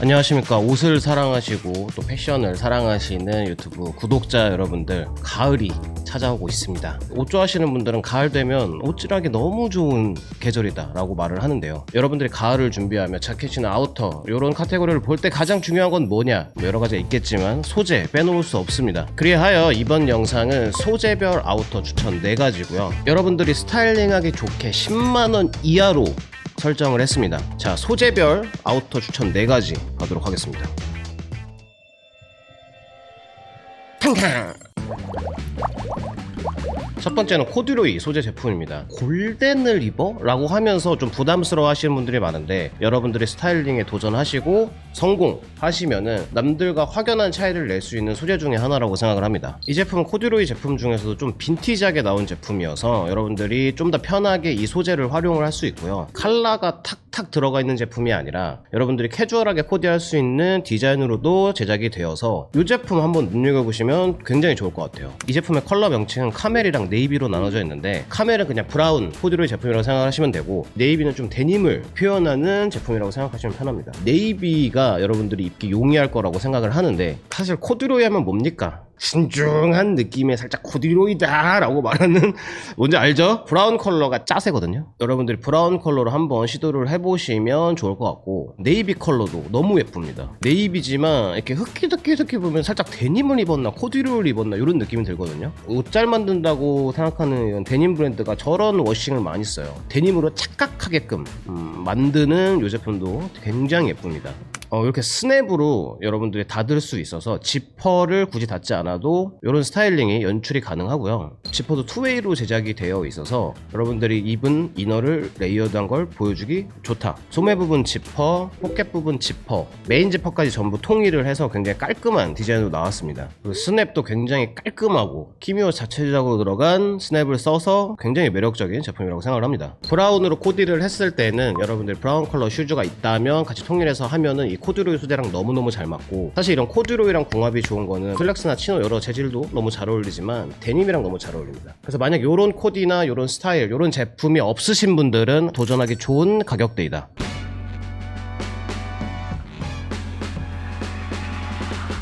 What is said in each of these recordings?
안녕하십니까. 옷을 사랑하시고 또 패션을 사랑하시는 유튜브 구독자 여러분들 가을이 찾아오고 있습니다. 옷 좋아하시는 분들은 가을 되면 옷질하기 너무 좋은 계절이다 라고 말을 하는데요. 여러분들이 가을을 준비하며 자켓이나 아우터 이런 카테고리를 볼 때 가장 중요한 건 뭐냐? 뭐 여러 가지가 있겠지만 소재 빼놓을 수 없습니다. 그리하여 이번 영상은 소재별 아우터 추천 4가지고요. 여러분들이 스타일링하기 좋게 10만 원 이하로 설정을 했습니다. 자, 소재별 아우터 추천 4가지 가도록 하겠습니다. 첫 번째는 코듀로이 소재 제품입니다. 골덴을 입어? 라고 하면서 좀 부담스러워 하시는 분들이 많은데 여러분들이 스타일링에 도전하시고 성공하시면은 남들과 확연한 차이를 낼 수 있는 소재 중에 하나라고 생각을 합니다. 이 제품은 코듀로이 제품 중에서도 좀 빈티지하게 나온 제품이어서 여러분들이 좀 더 편하게 이 소재를 활용을 할 수 있고요. 컬러가 탁탁 들어가 있는 제품이 아니라 여러분들이 캐주얼하게 코디할 수 있는 디자인으로도 제작이 되어서 이 제품 한번 눈여겨보시면 굉장히 좋을 것 같아요. 이 제품의 컬러 명칭은 카멜이랑 네이비로 나눠져 있는데 카멜은 그냥 브라운 코듀로이 제품이라고 생각하시면 되고 네이비는 좀 데님을 표현하는 제품이라고 생각하시면 편합니다. 네이비가 여러분들이 입기 용이할 거라고 생각을 하는데 사실 코듀로이 하면 뭡니까? 신중한 느낌의 살짝 코듀로이다 라고 말하는 뭔지 알죠? 브라운 컬러가 짜세거든요. 여러분들이 브라운 컬러로 한번 시도를 해보시면 좋을 것 같고 네이비 컬러도 너무 예쁩니다. 네이비지만 이렇게 흑기득기득히 보면 살짝 데님을 입었나 코듀로이를 입었나 이런 느낌이 들거든요. 옷 잘 만든다고 생각하는 이런 데님 브랜드가 저런 워싱을 많이 써요. 데님으로 착각하게끔 음, 만드는 이 제품도 굉장히 예쁩니다 어, 이렇게 스냅으로 여러분들이 닫을 수 있어서 지퍼를 굳이 닫지 않아도 이런 스타일링이 연출이 가능하고요. 지퍼도 투웨이로 제작이 되어 있어서 여러분들이 입은 이너를 레이어드한 걸 보여주기 좋다. 소매 부분 지퍼, 포켓 부분 지퍼, 메인 지퍼까지 전부 통일을 해서 굉장히 깔끔한 디자인으로 나왔습니다. 그리고 스냅도 굉장히 깔끔하고 키미오 자체 제작으로 들어간 스냅을 써서 굉장히 매력적인 제품이라고 생각을 합니다. 브라운으로 코디를 했을 때는 여러분들 브라운 컬러 슈즈가 있다면 같이 통일해서 하면은 이 코듀로이 소재랑 너무너무 잘 맞고 사실 이런 코듀로이랑 궁합이 좋은 거는 슬랙스나 치노 여러 재질도 너무 잘 어울리지만 데님이랑 너무 잘 어울립니다. 그래서 만약 요런 코디나 요런 스타일, 요런 제품이 없으신 분들은 도전하기 좋은 가격대이다.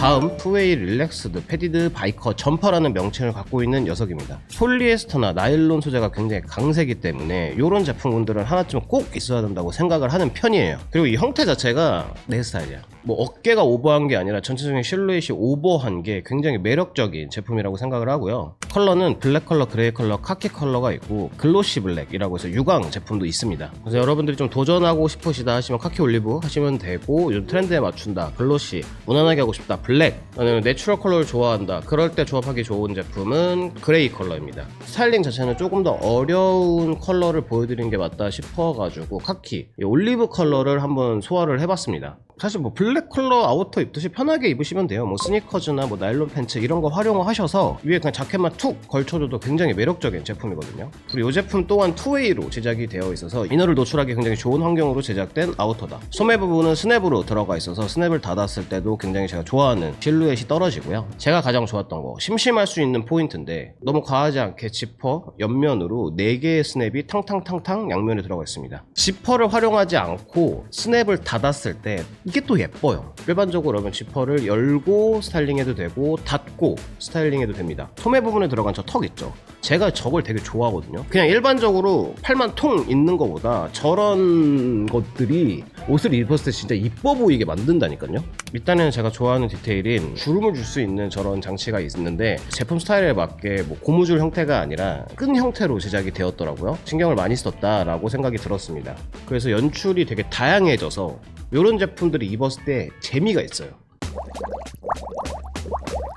다음 투웨이 릴렉스드 패디드 바이커 점퍼라는 명칭을 갖고 있는 녀석입니다. 폴리에스터나 나일론 소재가 굉장히 강세기 때문에 이런 제품군들은 하나쯤 꼭 있어야 된다고 생각을 하는 편이에요. 그리고 이 형태 자체가 내 스타일이야. 뭐 어깨가 오버한 게 아니라 전체적인 실루엣이 오버한 게 굉장히 매력적인 제품이라고 생각을 하고요. 컬러는 블랙 컬러, 그레이 컬러, 카키 컬러가 있고 글로시 블랙이라고 해서 유광 제품도 있습니다. 그래서 여러분들이 좀 도전하고 싶으시다 하시면 카키 올리브 하시면 되고 요즘 트렌드에 맞춘다 글로시 무난하게 하고 싶다 블랙 아니면 내추럴 컬러를 좋아한다 그럴 때 조합하기 좋은 제품은 그레이 컬러입니다. 스타일링 자체는 조금 더 어려운 컬러를 보여드리는 게 맞다 싶어가지고 카키 이 올리브 컬러를 한번 소화를 해봤습니다. 사실 뭐 블랙 컬러 아우터 입듯이 편하게 입으시면 돼요. 뭐 스니커즈나 뭐 나일론 팬츠 이런 거 활용하셔서 위에 그냥 자켓만 툭 걸쳐줘도 굉장히 매력적인 제품이거든요. 그리고 이 제품 또한 투웨이로 제작이 되어 있어서 이너를 노출하기 굉장히 좋은 환경으로 제작된 아우터다. 소매 부분은 스냅으로 들어가 있어서 스냅을 닫았을 때도 굉장히 제가 좋아하는 실루엣이 떨어지고요. 제가 가장 좋았던 거 심심할 수 있는 포인트인데 너무 과하지 않게 지퍼 옆면으로 4개의 스냅이 탕탕탕탕 양면에 들어가 있습니다. 지퍼를 활용하지 않고 스냅을 닫았을 때 이게 또 예뻐요. 일반적으로 그러면 지퍼를 열고 스타일링해도 되고 닫고 스타일링해도 됩니다. 소매 부분에 들어간 저 턱 있죠. 제가 저걸 되게 좋아하거든요. 그냥 일반적으로 팔만 통 있는 것보다 저런 것들이 옷을 입었을 때 진짜 이뻐 보이게 만든다니까요. 일단은 제가 좋아하는 디테일인 주름을 줄 수 있는 저런 장치가 있는데 제품 스타일에 맞게 뭐 고무줄 형태가 아니라 끈 형태로 제작이 되었더라고요. 신경을 많이 썼다라고 생각이 들었습니다. 그래서 연출이 되게 다양해져서 이런 제품들이 입었을 때 재미가 있어요.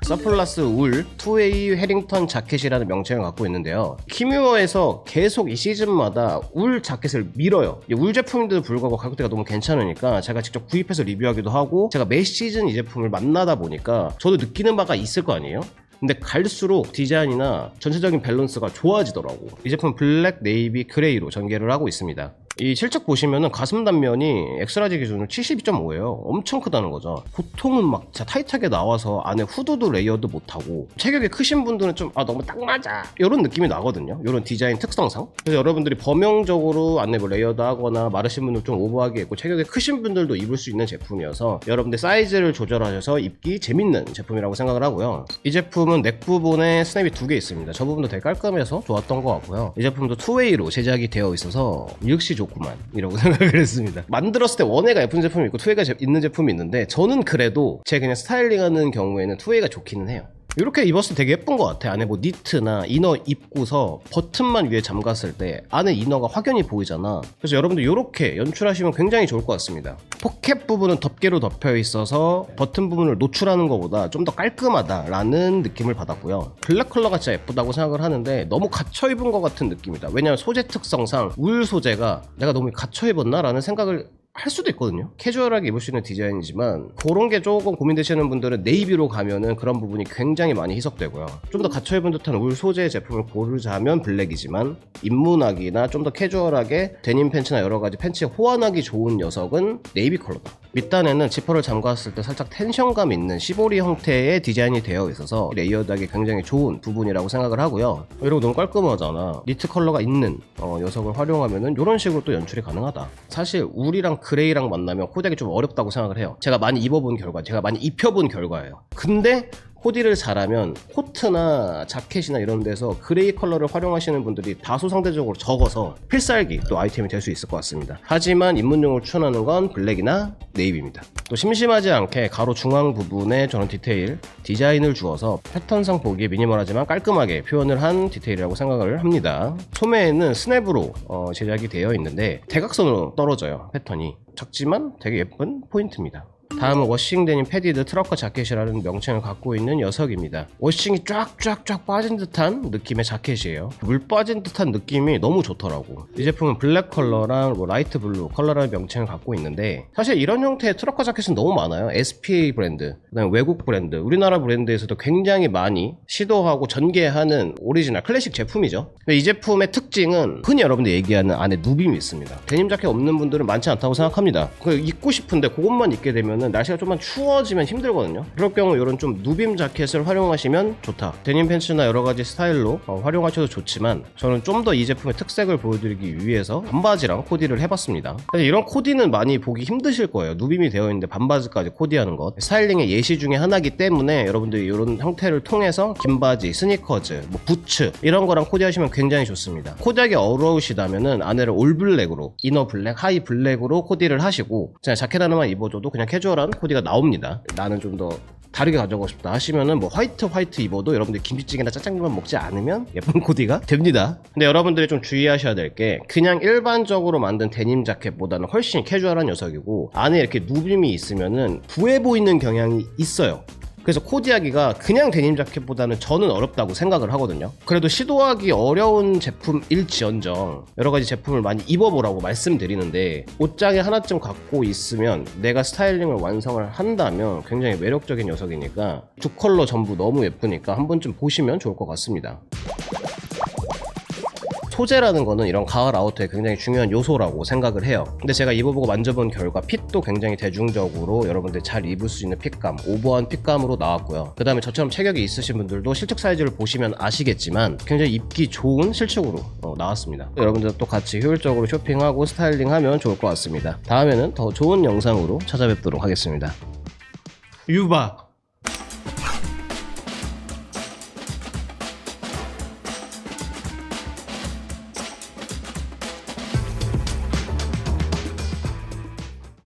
서플러스 울 투웨이 해링턴 자켓이라는 명칭을 갖고 있는데요. 키뮤어에서 계속 이 시즌마다 울 자켓을 밀어요. 이울 제품인데도 불구하고 가격대가 너무 괜찮으니까 제가 직접 구입해서 리뷰하기도 하고 제가 매 시즌 이 제품을 만나다 보니까 저도 느끼는 바가 있을 거 아니에요? 근데 갈수록 디자인이나 전체적인 밸런스가 좋아지더라고. 이 제품 블랙, 네이비, 그레이로 전개를 하고 있습니다. 이 실측 보시면은 가슴 단면이 엑스라지 기준으로 72.5예요. 엄청 크다는 거죠. 보통은 막 진짜 타이트하게 나와서 안에 후드도 레이어드 못하고 체격이 크신 분들은 좀 아 너무 딱 맞아 이런 느낌이 나거든요. 이런 디자인 특성상. 그래서 여러분들이 범용적으로 안에 뭐 레이어드 하거나 마르신 분들 좀 오버하게 입고 체격이 크신 분들도 입을 수 있는 제품이어서 여러분들 사이즈를 조절하셔서 입기 재밌는 제품이라고 생각을 하고요. 이 제품은 넥 부분에 스냅이 두 개 있습니다. 저 부분도 되게 깔끔해서 좋았던 것 같고요. 이 제품도 투웨이로 제작이 되어 있어서 역시 좋 구만 이라고 생각을 했습니다. 만들었을 때 원웨이가 예쁜 제품이 있고 제- 있는 제품이 있는데 저는 그래도 제 그냥 스타일링하는 경우에는 투웨이가 좋기는 해요. 이렇게 입었을 때 되게 예쁜 것 같아. 안에 뭐 니트나 이너 입고서 버튼만 위에 잠갔을 때 안에 이너가 확연히 보이잖아. 그래서 여러분들 이렇게 연출하시면 굉장히 좋을 것 같습니다. 포켓 부분은 덮개로 덮여 있어서 버튼 부분을 노출하는 것보다 좀 더 깔끔하다라는 느낌을 받았고요. 블랙 컬러가 진짜 예쁘다고 생각을 하는데 너무 갇혀 입은 것 같은 느낌이다. 왜냐하면 소재 특성상 울 소재가 내가 너무 갇혀 입었나라는 생각을 할 수도 있거든요. 캐주얼하게 입을 수 있는 디자인이지만 그런 게 조금 고민되시는 분들은 네이비로 가면은 그런 부분이 굉장히 많이 희석되고요. 좀더 갇혀 입은 듯한 울 소재의 제품을 고르자면 블랙이지만 입문하기나 좀 더 캐주얼하게 데님 팬츠나 여러 가지 팬츠에 호환하기 좋은 녀석은 네이비 컬러다. 밑단에는 지퍼를 잠갔을 때 살짝 텐션감 있는 시보리 형태의 디자인이 되어 있어서 레이어드하기 굉장히 좋은 부분이라고 생각을 하고요. 이러고 너무 깔끔하잖아. 니트 컬러가 있는 어, 녀석을 활용하면은 이런 식으로 또 연출이 가능하다. 사실 울이랑 그레이랑 만나면 코디하기 좀 어렵다고 생각을 해요. 제가 많이 입어본 결과, 제가 많이 입혀본 결과예요. 근데 코디를 잘하면 코트나 자켓이나 이런 데서 그레이 컬러를 활용하시는 분들이 다소 상대적으로 적어서 필살기 또 아이템이 될 수 있을 것 같습니다. 하지만 입문용을 추천하는 건 블랙이나 네이비입니다. 또 심심하지 않게 가로 중앙 부분에 저런 디테일, 디자인을 주어서 패턴상 보기에 미니멀하지만 깔끔하게 표현을 한 디테일이라고 생각을 합니다. 소매에는 스냅으로 어, 제작이 되어 있는데 대각선으로 떨어져요 패턴이 작지만 되게 예쁜 포인트입니다. 다음은 워싱 데님 패디드 트럭커 자켓이라는 명칭을 갖고 있는 녀석입니다. 워싱이 쫙쫙쫙 빠진 듯한 느낌의 자켓이에요. 물 빠진 듯한 느낌이 너무 좋더라고. 이 제품은 블랙 컬러랑 뭐 라이트 블루 컬러라는 명칭을 갖고 있는데 사실 이런 형태의 트럭커 자켓은 너무 많아요. SPA 브랜드, 그다음에 외국 브랜드, 우리나라 브랜드에서도 굉장히 많이 시도하고 전개하는 오리지널 클래식 제품이죠. 근데 이 제품의 특징은 흔히 여러분들 얘기하는 안에 누빔이 있습니다. 데님 자켓 없는 분들은 많지 않다고 생각합니다. 그 입고 싶은데 그것만 입게 되면은 날씨가 좀만 추워지면 힘들거든요. 그럴 경우 이런 좀 누빔 자켓을 활용하시면 좋다. 데님 팬츠나 여러 가지 스타일로 어, 활용하셔도 좋지만 저는 좀 더 이 제품의 특색을 보여드리기 위해서 반바지랑 코디를 해봤습니다. 이런 코디는 많이 보기 힘드실 거예요. 누빔이 되어 있는데 반바지까지 코디하는 것. 스타일링의 예시 중에 하나이기 때문에 여러분들이 이런 형태를 통해서 긴 바지, 스니커즈, 뭐 부츠 이런 거랑 코디하시면 굉장히 좋습니다. 코디하기 어려우시다면은 안에를 올 블랙으로 이너 블랙, 하이 블랙으로 코디를 하시고 그냥 자켓 하나만 입어줘도 그냥 캐주얼 한 코디가 나옵니다. 나는 좀 더 다르게 가져가고 싶다 하시면은 뭐 화이트 화이트 입어도 여러분들 김치찌개나 짜장면 먹지 않으면 예쁜 코디가 됩니다. 근데 여러분들이 좀 주의하셔야 될 게 그냥 일반적으로 만든 데님 자켓보다는 훨씬 캐주얼한 녀석이고 안에 이렇게 누빔이 있으면은 부해 보이는 경향이 있어요. 그래서 코디하기가 그냥 데님 자켓보다는 저는 어렵다고 생각을 하거든요. 그래도 시도하기 어려운 제품일지언정 여러 가지 제품을 많이 입어보라고 말씀드리는데 옷장에 하나쯤 갖고 있으면 내가 스타일링을 완성을 한다면 굉장히 매력적인 녀석이니까 두 컬러 전부 너무 예쁘니까 한 번쯤 보시면 좋을 것 같습니다. 소재라는 거는 이런 가을 아우터에 굉장히 중요한 요소라고 생각을 해요. 근데 제가 입어보고 만져본 결과 핏도 굉장히 대중적으로 여러분들 잘 입을 수 있는 핏감, 오버한 핏감으로 나왔고요. 그 다음에 저처럼 체격이 있으신 분들도 실측 사이즈를 보시면 아시겠지만 굉장히 입기 좋은 실측으로 어, 나왔습니다. 여러분들 또 같이 효율적으로 쇼핑하고 스타일링하면 좋을 것 같습니다. 다음에는 더 좋은 영상으로 찾아뵙도록 하겠습니다. 유바